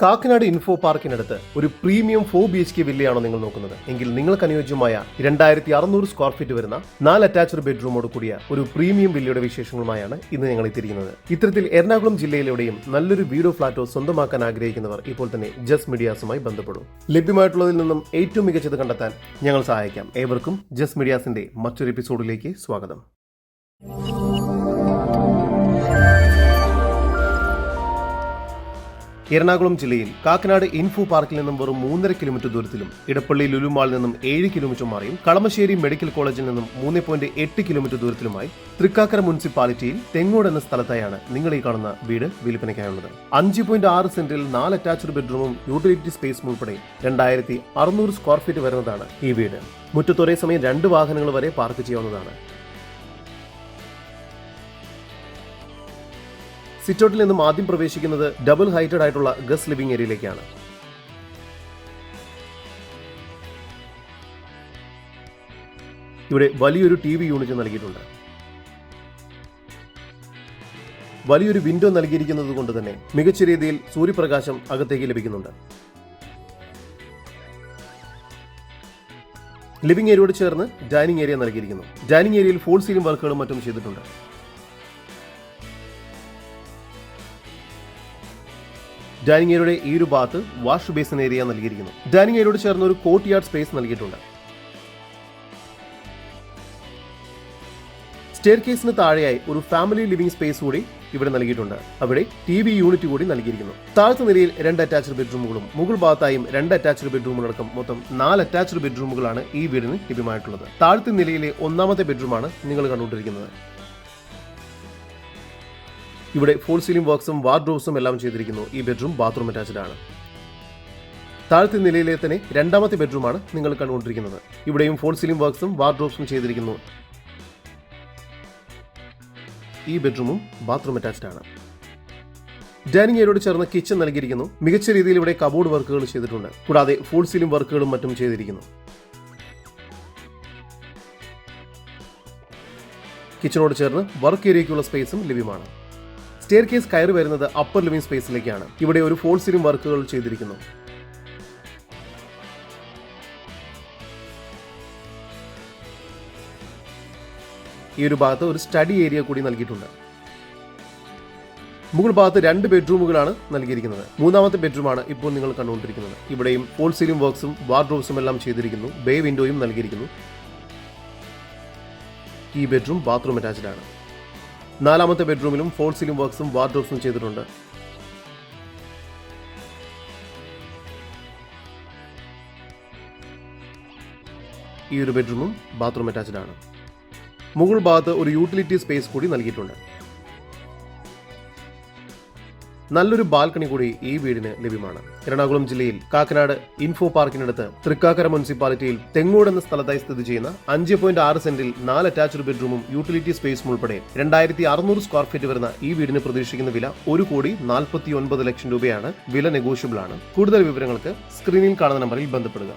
Kakkanad info പാർക്കിനടുത്ത് ഒരു premium four B H K വില്ലയാണോ നിങ്ങൾ നോക്കുന്നത്. എങ്കിൽ നിങ്ങൾക്ക് അനുയോജ്യമായ രണ്ടായിരത്തി അറുന്നൂറ് സ്ക്വയർ ഫീറ്റ് വരുന്ന നാല് അറ്റാച്ച്ഡ് ബെഡ്റൂമോട് കൂടിയ ഒരു പ്രീമിയം വില്ലയുടെ വിശേഷങ്ങളുമായാണ് ഇന്ന് ഞങ്ങൾ എത്തിയിരിക്കുന്നത്. ഇത്തരത്തിൽ എറണാകുളം ജില്ലയിലെവിടെയും നല്ലൊരു വീടോ ഫ്ളാറ്റോ സ്വന്തമാക്കാൻ ആഗ്രഹിക്കുന്നവർ ഇപ്പോൾ തന്നെ ജസ് മീഡിയാസുമായി ബന്ധപ്പെടും. ലഭ്യമായിട്ടുള്ളതിൽ നിന്നും ഏറ്റവും മികച്ചത് കണ്ടെത്താൻ ഞങ്ങൾ സഹായിക്കാം. ഏവർക്കും ജസ് മീഡിയാസിന്റെ മറ്റൊരു എപ്പിസോഡിലേക്ക് സ്വാഗതം. എറണാകുളം ജില്ലയിൽ കാക്കനാട് ഇൻഫോ പാർക്കിൽ നിന്നും വെറും മൂന്നര കിലോമീറ്റർ ദൂരത്തിലും ഇടപ്പള്ളി ലുലുമാളിൽ നിന്നും ഏഴ് കിലോമീറ്റർ മാറിയും കളമശ്ശേരി മെഡിക്കൽ കോളേജിൽ നിന്നും മൂന്ന് പോയിന്റ് എട്ട് കിലോമീറ്റർ ദൂരത്തിലുമായി തൃക്കാക്കര മുനിസിപ്പാലിറ്റിയിൽ തെങ്ങോട് എന്ന സ്ഥലത്തായാണ് നിങ്ങൾ ഈ കാണുന്ന വീട് വിൽപ്പനയ്ക്കായുള്ളത്. അഞ്ച് പോയിന്റ് ആറ് സെന്റിൽ നാല് അറ്റാച്ച്ഡ് ബെഡ്റൂമും യൂട്ടിലിറ്റി സ്പേസും ഉൾപ്പെടെ രണ്ടായിരത്തി അറുന്നൂറ് സ്ക്വയർ ഫീറ്റ് വരുന്നതാണ് ഈ വീട്. മുറ്റത്തൊരേ സമയം രണ്ട് വാഹനങ്ങൾ വരെ പാർക്ക് ചെയ്യാവുന്നതാണ്. സിറ്റൗട്ടിൽ നിന്നും ആദ്യം പ്രവേശിക്കുന്നത് ഡബിൾ ഹൈറ്റഡ് ആയിട്ടുള്ള ഗസ് ലിവിംഗ് ഏരിയയിലേക്കാണ്. ഇവിടെ വലിയൊരു ടി വി യൂണിറ്റ് നൽകിയിട്ടുണ്ട്. വലിയൊരു വിൻഡോ നൽകിയിരിക്കുന്നത് കൊണ്ട് തന്നെ മികച്ച രീതിയിൽ സൂര്യപ്രകാശം അകത്തേക്ക് ലഭിക്കുന്നുണ്ട്. ലിവിംഗ് ഏരിയയോട് ചേർന്ന് ഡൈനിങ് ഏരിയ നൽകിയിരിക്കുന്നു. ഡൈനിങ് ഏരിയയിൽ ഫോൾ സീലിംഗ് വർക്കുകളും മറ്റും ചെയ്തിട്ടുണ്ട്. ഡൈനിങ് ഏരിയയുടെ ഈ ഒരു ഭാഗത്ത് വാഷ് ബേസിൻ ഏരിയ നൽകിയിരിക്കുന്നു. ഡൈനിങ് ഏരിയയോട് ചേർന്ന് ഒരു കോർട്ട് യാർഡ് സ്പേസ് നൽകിയിട്ടുണ്ട്. സ്റ്റെയർ കേസിന് താഴെയായി ഒരു ഫാമിലി ലിവിംഗ് സ്പേസ് കൂടി ഇവിടെ നൽകിയിട്ടുണ്ട്. അവിടെ ടി വി യൂണിറ്റ് കൂടി നൽകിയിരിക്കുന്നു. താഴത്തെ നിലയിൽ രണ്ട് അറ്റാച്ച്ഡ് ബെഡ്റൂമുകളും മുകൾ ഭാഗത്തായും രണ്ട് അറ്റാച്ച്ഡ് ബെഡ്റൂമുകളടക്കം മൊത്തം നാല് അറ്റാച്ച്ഡ് ബെഡ്റൂമുകളാണ് ഈ വീടിന് ലഭ്യമായിട്ടുള്ളത്. താഴത്തെ നിലയിലെ ഒന്നാമത്തെ ബെഡ്റൂമാണ് നിങ്ങൾ കണ്ടുകൊണ്ടിരിക്കുന്നത്. ഇവിടെ ഫോൾ സീലിംഗ് വർക്ക്സും വാർഡ്രോബ്സും എല്ലാം ചെയ്തിരിക്കുന്നു. ഈ ബെഡ്റൂം ബാത്റൂം അറ്റാച്ച്ഡ് ആണ്. താഴത്തെ നിലയിലെ തന്നെ രണ്ടാമത്തെ ബെഡ്റൂമാണ് നിങ്ങൾ കണ്ടുകൊണ്ടിരിക്കുന്നത്. ഇവിടെയും ഫോൾ സീലിംഗ് വർക്ക്സും വാർഡ്രോബ്സും ചെയ്തിരിക്കുന്നു. ഈ ബെഡ്റൂമും ബാത്റൂം അറ്റാച്ച്ഡ് ആണ്. ഡൈനിങ് ഏരിയോട് ചേർന്ന് കിച്ചൺ നൽകിയിരിക്കുന്നു. മികച്ച രീതിയിൽ ഇവിടെ കബോർഡ് വർക്കുകൾ ചെയ്തിട്ടുണ്ട്. കൂടാതെ ഫുൾ സീലിംഗ് വർക്കുകളും മറ്റും ചെയ്തിരിക്കുന്നു. കിച്ചണോട് ചേർന്ന് വർക്ക് ഏരിയയ്ക്കുള്ള സ്പേസും ലഭ്യമാണ്. സ്റ്റെയർ കേസ് കയറി വരുന്നത് അപ്പർ ലിവിംഗ് സ്പേസിലേക്കാണ് ഇവിടെ ഒരു ഫോൾ സീലിംഗ് വർക്കുകൾ ചെയ്തിരിക്കുന്നു. ഈ ഒരു ഭാഗത്ത് ഒരു സ്റ്റഡി ഏരിയ കൂടി നൽകിയിട്ടുണ്ട്. മുകൾ ഭാഗത്ത് രണ്ട് ബെഡ്റൂമുകളാണ് നൽകിയിരിക്കുന്നത്. മൂന്നാമത്തെ ബെഡ്റൂമാണ് ഇപ്പോൾ നിങ്ങൾ കണ്ടുകൊണ്ടിരിക്കുന്നത്. ഇവിടെയും ഫോൾ സീലിംഗ് വർക്ക്സും വാർഡ്രോബ്സും എല്ലാം ചെയ്തിരിക്കുന്നു. ബേ വിൻഡോയും നൽകിയിരിക്കുന്നു. ഈ ബെഡ്റൂം ബാത്റൂം അറ്റാച്ച്ഡ് ആണ്. നാലാമത്തെ ബെഡ്റൂമിലും ഫോൾ സീലിംഗ് വർക്ക്സും വാർഡ്രോബ്സും ചെയ്തിട്ടുണ്ട്. ഈ ഒരു ബെഡ്റൂമും ബാത്റൂം അറ്റാച്ച്ഡ് ആണ്. മുകൾ ഭാഗത്ത് ഒരു യൂട്ടിലിറ്റി സ്പേസ് കൂടി നൽകിയിട്ടുണ്ട്. നല്ലൊരു ബാൽക്കണി കൂടി ഈ വീടിന് ലഭ്യമാണ്. എറണാകുളം ജില്ലയിൽ കാക്കനാട് ഇൻഫോ പാർക്കിനടുത്ത് തൃക്കാക്കര മുനിസിപ്പാലിറ്റിയിൽ തെങ്ങോട് എന്ന സ്ഥലത്തായി സ്ഥിതി ചെയ്യുന്ന അഞ്ച് പോയിന്റ് ആറ് സെന്റിൽ നാല് അറ്റാച്ച്ഡ് ബെഡ്റൂമും യൂട്ടിലിറ്റി സ്പേസും ഉൾപ്പെടെ രണ്ടായിരത്തി അറുന്നൂറ് സ്ക്വയർ ഫീറ്റ് വരുന്ന ഈ വീടിന് പ്രതീക്ഷിക്കുന്ന വില ഒരു കോടി നാൽപ്പത്തി ഒൻപത് ലക്ഷം രൂപയാണ് വില നെഗോഷ്യബിൾ ആണ്. കൂടുതൽ വിവരങ്ങൾക്ക് സ്ക്രീനിൽ കാണുന്ന നമ്പറിൽ ബന്ധപ്പെടുക.